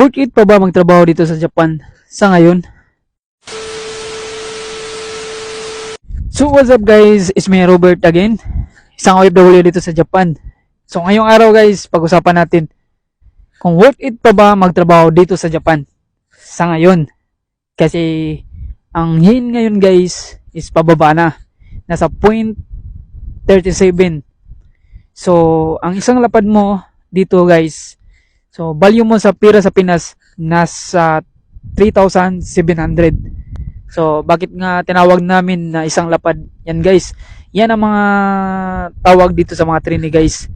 Worth it pa ba magtrabaho dito sa Japan sa ngayon? So what's up guys, it's me Robert again. Isang OFW dito sa Japan. So ngayong araw guys, pag-usapan natin kung worth it pa ba magtrabaho dito sa Japan sa ngayon. Kasi ang yen ngayon guys is pababa na. Nasa point 37. So ang isang lapad mo dito guys, so value mo sa pira sa Pinas nasa 3,700. So, bakit nga tinawag namin na isang lapad? Yan guys. Yan ang mga tawag dito sa mga trainee guys.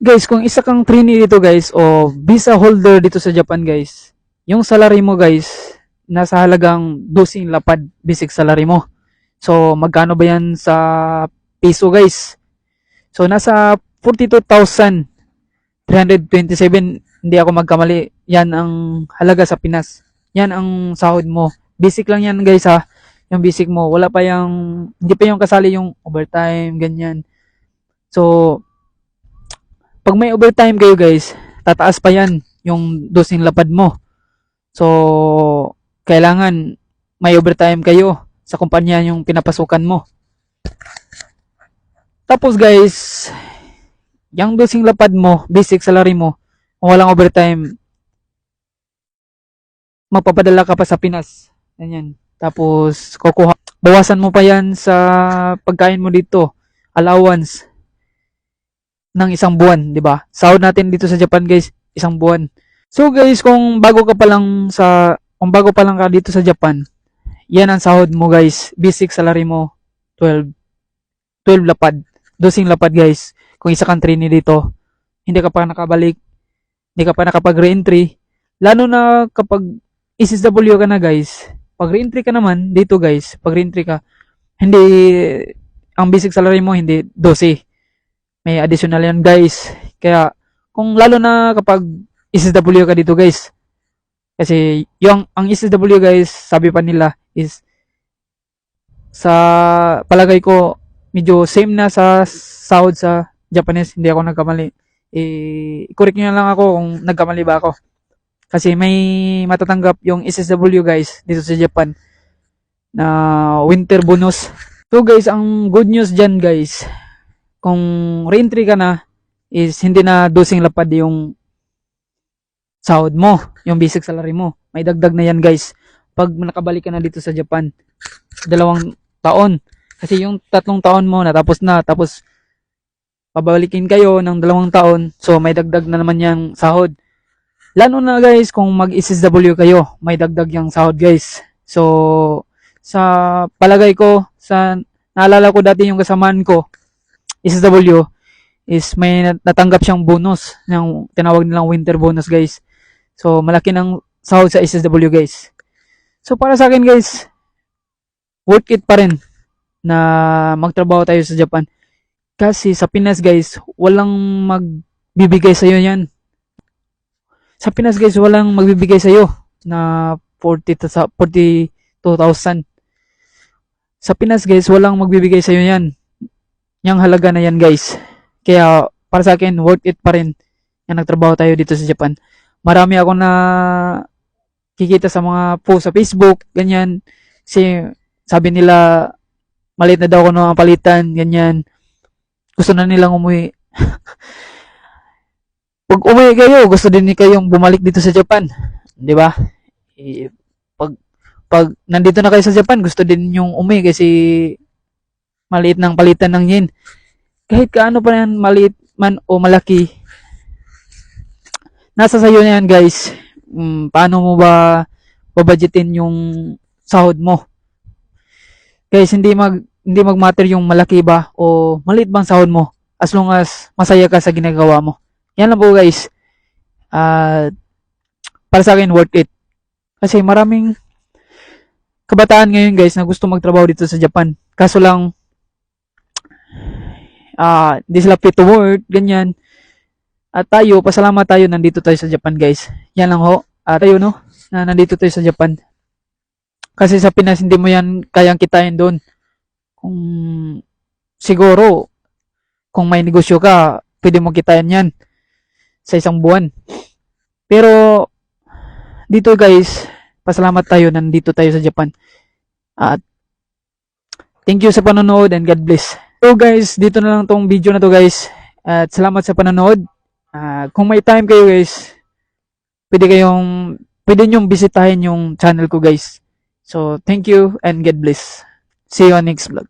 Guys, kung isa kang trainee dito guys o visa holder dito sa Japan guys, yung salary mo guys, nasa halagang 12 lapad basic salary mo. So, magkano ba yan sa piso guys? So, nasa 42,327 hindi ako magkamali. Yan ang halaga sa Pinas. Yan ang sahod mo. Basic lang yan guys ha. Yung basic mo. Wala pa yung, hindi pa yung kasali yung overtime, ganyan. So, pag may overtime kayo guys, tataas pa yan yung dosing lapad mo. So, kailangan may overtime kayo sa kumpanya yung pinapasukan mo. Tapos guys, yung dosing lapad mo, basic salary mo, kung walang overtime, magpapadala ka pa sa Pinas. Ganyan. Tapos, kukuha, bawasan mo pa yan sa pagkain mo dito. Allowance ng isang buwan, di ba? Sahod natin dito sa Japan, guys, isang buwan. So, guys, kung bago ka pa lang sa, kung bago pa lang ka dito sa Japan, yan ang sahod mo, guys. Basic salary mo, 12. 12 lapad. Dosing lapad, guys. Kung isa kang trainee dito, hindi ka pa nakabalik, hindi ka pa nakapag-re-entry, lalo na kapag SSW ka na guys, pag re-entry ka naman dito guys, pag re-entry ka, hindi, ang basic salary mo hindi 12. May additional yan guys. Kaya, kung lalo na kapag SSW ka dito guys, kasi yung, ang SSW guys, sabi pa nila is, sa palagay ko, medyo same na sa sahod sa Japanese, hindi ako nagkamali. Eh, correct nyo lang ako kung nagkamali ba ako. Kasi may matatanggap yung SSW guys dito sa Japan na winter bonus. So guys, ang good news dyan guys, kung re-entry ka na, is hindi na dosing lapad yung sahod mo, yung basic salary mo. May dagdag na yan guys. Pag nakabalik ka na dito sa Japan, dalawang taon. Kasi yung tatlong taon mo natapos na, tapos pabalikin kayo ng dalawang taon, so may dagdag na naman yung sahod. Lalo na guys, kung mag-SSW kayo, may dagdag yung sahod guys. So, sa palagay ko, sa naalala ko dati yung kasamaan ko, SSW, is may nat- natanggap siyang bonus, yung tinawag nilang winter bonus guys. So, malaki ng sahod sa SSW guys. So, para sa akin guys, worth it pa rin na magtrabaho tayo sa Japan. Kasi sa Pinas guys, walang magbibigay sa'yo yan. Sa Pinas guys, walang magbibigay sa'yo na 40 to sa 42,000. Sa Pinas guys, walang magbibigay sa'yo yan. Yang halaga na yan guys. Kaya para sa akin, worth it pa rin na nagtrabaho tayo dito sa Japan. Marami ako na kikita sa mga post sa Facebook, ganyan. Kasi sabi nila, maliit na daw ako ng palitan, ganyan gusto na nilang umuwi. Pag umuwi kayo, gusto din ni kayong bumalik dito sa Japan. Di ba? Eh, pag, pag nandito na kayo sa Japan, gusto din yung umuwi kasi maliit ng palitan ng yen. Kahit kaano pa yan, maliit man o malaki, nasa sayo na yan guys. Mm, paano mo ba babudgetin yung sahod mo? Guys, hindi mag hindi magmatter yung malaki ba o maliit bang sahod mo as long as masaya ka sa ginagawa mo. Yan lang po guys. Ah para sa akin worth it. Kasi maraming kabataan ngayon guys na gusto magtrabaho dito sa Japan. Kaso lang ah hindi sila fit to work, ganyan. At tayo, pasalamat tayo nandito tayo sa Japan guys. Yan lang ho. At tayo no, na nandito tayo sa Japan. Kasi sa Pinas hindi mo yan kayang kitain doon kung siguro kung may negosyo ka, pwede mo kitain yan sa isang buwan. Pero dito guys, pasalamat tayo nandito tayo sa Japan. At thank you sa panonood and God bless. So guys, dito na lang tong video na to guys. At salamat sa panonood. Ah, kung may time kayo guys, pwede kayong pwede nyong bisitahin yung channel ko guys. So thank you and God bless. See you on next vlog.